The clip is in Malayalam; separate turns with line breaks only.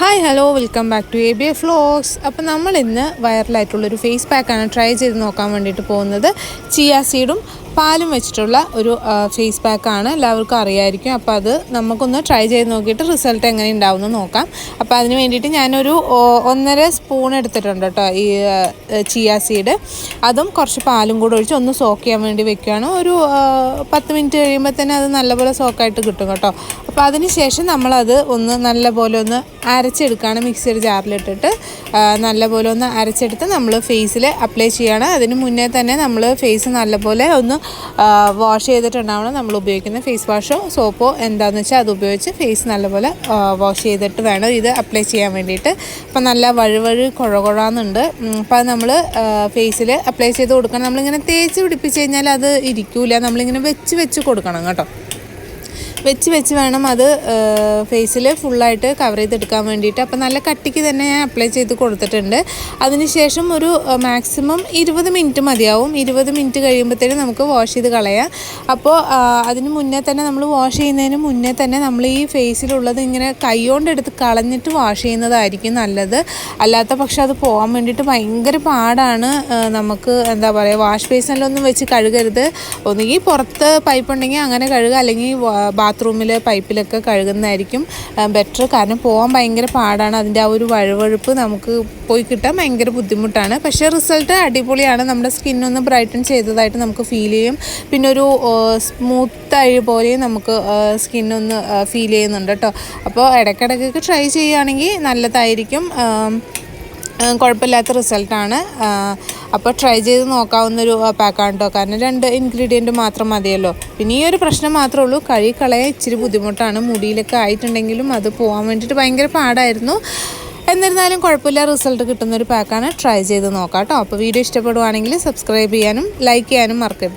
Hi hello welcome back to A B A vlogs അപ്പോൾ നമ്മൾ ഇന്ന് വൈറലായിട്ടുള്ളൊരു ഫേസ് പാക്കാണ് ട്രൈ ചെയ്ത് നോക്കാൻ വേണ്ടിയിട്ട് പോകുന്നത്. ചിയ സീഡും പാലും വെച്ചിട്ടുള്ള ഒരു ഫേസ് പാക്കാണ് എല്ലാവർക്കും അറിയായിരിക്കും. അപ്പോൾ അത് നമുക്കൊന്ന് ട്രൈ ചെയ്ത് നോക്കിയിട്ട് റിസൾട്ട് എങ്ങനെ ഉണ്ടാവും എന്ന് നോക്കാം. അപ്പോൾ അതിന് വേണ്ടിയിട്ട് ഞാനൊരു ഒന്നര സ്പൂൺ എടുത്തിട്ടുണ്ട് കേട്ടോ ഈ ചിയ സീഡ് അതും കുറച്ച് പാലും കൂടെ ഒഴിച്ച് ഒന്ന് സോക്ക് ചെയ്യാൻ വേണ്ടി വെക്കുകയാണ് ഒരു പത്ത് മിനിറ്റ് കഴിയുമ്പോൾ തന്നെ അത് നല്ലപോലെ സോക്കായിട്ട് കിട്ടും കേട്ടോ. അപ്പോൾ അതിന് ശേഷം നമ്മളത് ഒന്ന് നല്ലപോലെ ഒന്ന് അരച്ചെടുക്കുകയാണ് മിക്സിയുടെ ജാറിലിട്ടിട്ട്. നല്ലപോലെ ഒന്ന് അരച്ചെടുത്ത് നമ്മൾ ഫേസിൽ അപ്ലൈ ചെയ്യുകയാണ് അതിന് മുന്നേ തന്നെ നമ്മൾ ഫേസ് നല്ലപോലെ ഒന്ന് വാഷ് ചെയ്തിട്ടുണ്ടാവണം. നമ്മൾ ഉപയോഗിക്കുന്ന ഫേസ് വാഷോ സോപ്പോ എന്താണെന്ന് വെച്ചാൽ അത് ഉപയോഗിച്ച് ഫേസ് നല്ലപോലെ വാഷ് ചെയ്തിട്ട് വേണം ഇത് അപ്ലൈ ചെയ്യാൻ വേണ്ടിയിട്ട്. അപ്പം നല്ല വഴുവഴു കുഴ കുഴാന്നുണ്ട് അപ്പോൾ അത് നമ്മൾ ഫേസിൽ അപ്ലൈ ചെയ്ത് കൊടുക്കണം. നമ്മളിങ്ങനെ തേച്ച് പിടിപ്പിച്ച് കഴിഞ്ഞാൽ അത് ഇരിക്കൂല. നമ്മളിങ്ങനെ വെച്ച് വെച്ച് കൊടുക്കണം കേട്ടോ. വെച്ച് വെച്ച് വേണം അത് ഫേസിൽ ഫുള്ളായിട്ട് കവർ ചെയ്തെടുക്കാൻ വേണ്ടിയിട്ട്. അപ്പോൾ നല്ല കട്ടിക്ക് തന്നെ ഞാൻ അപ്ലൈ ചെയ്ത് കൊടുത്തിട്ടുണ്ട്. അതിനുശേഷം ഒരു മാക്സിമം ഇരുപത് മിനിറ്റ് മതിയാവും. ഇരുപത് മിനിറ്റ് കഴിയുമ്പോഴത്തേനും നമുക്ക് വാഷ് ചെയ്ത് കളയാം. അപ്പോൾ അതിന് മുന്നേ തന്നെ നമ്മൾ വാഷ് ചെയ്യുന്നതിന് മുന്നേ തന്നെ നമ്മൾ ഈ ഫേസിലുള്ളത് ഇങ്ങനെ കൈകൊണ്ട് എടുത്ത് കളഞ്ഞിട്ട് വാഷ് ചെയ്യുന്നതായിരിക്കും നല്ലത്. അല്ലാത്ത പക്ഷെ അത് പോകാൻ വേണ്ടിയിട്ട് ഭയങ്കര പാടാണ്. നമുക്ക് എന്താ പറയുക വാഷ് ബേസിനിലൊന്നും വെച്ച് കഴുകരുത്. ഒന്നുകിൽ പുറത്ത് പൈപ്പ് ഉണ്ടെങ്കിൽ അങ്ങനെ കഴുകുക അല്ലെങ്കിൽ ബാത്റൂമിൽ പൈപ്പിലൊക്കെ കഴുകുന്നതായിരിക്കും. ബെറ്റർ കാരണം പോകാൻ ഭയങ്കര പാടാണ്. അതിന്റെ ആ ഒരു വഴുവഴുപ്പ് നമുക്ക് പോയി കിട്ടാൻ ഭയങ്കര ബുദ്ധിമുട്ടാണ്. പക്ഷേ റിസൾട്ട് അടിപൊളിയാണ്. നമ്മുടെ സ്കിന്നൊന്ന് ബ്രൈറ്റൺ ചെയ്തതായിട്ട് നമുക്ക് ഫീൽ ചെയ്യും. പിന്നെ ഒരു സ്മൂത്തായി പോലെയും നമുക്ക് സ്കിന്നൊന്ന് ഫീൽ ചെയ്യുന്നുണ്ട് കേട്ടോ. അപ്പോൾ ഇടയ്ക്കിടയ്ക്കൊക്കെ ട്രൈ ചെയ്യുകയാണെങ്കിൽ നല്ലതായിരിക്കും. കുഴപ്പമില്ലാത്ത റിസൾട്ടാണ് അപ്പോൾ ട്രൈ ചെയ്ത് നോക്കാവുന്നൊരു പാക്കാണ് കേട്ടോ കാരണം രണ്ട് ഇൻഗ്രീഡിയന്റ് മാത്രം മതിയല്ലോ. പിന്നെ ഈ ഒരു പ്രശ്നം മാത്രമേ ഉള്ളൂ. കഴുകി കളയാൻ ഇച്ചിരി ബുദ്ധിമുട്ടാണ്. മുടിയിലൊക്കെ ആയിട്ടുണ്ടെങ്കിലും അത് പോകാൻ വേണ്ടിയിട്ട് ഭയങ്കര പാടായിരുന്നു. എന്നിരുന്നാലും കുഴപ്പമില്ല. റിസൾട്ട് കിട്ടുന്നൊരു പാക്കാണ് ട്രൈ ചെയ്ത് നോക്കാം കേട്ടോ അപ്പോൾ വീഡിയോ ഇഷ്ടപ്പെടുവാണെങ്കിൽ സബ്സ്ക്രൈബ് ചെയ്യാനും ലൈക്ക് ചെയ്യാനും മറക്കരുത്.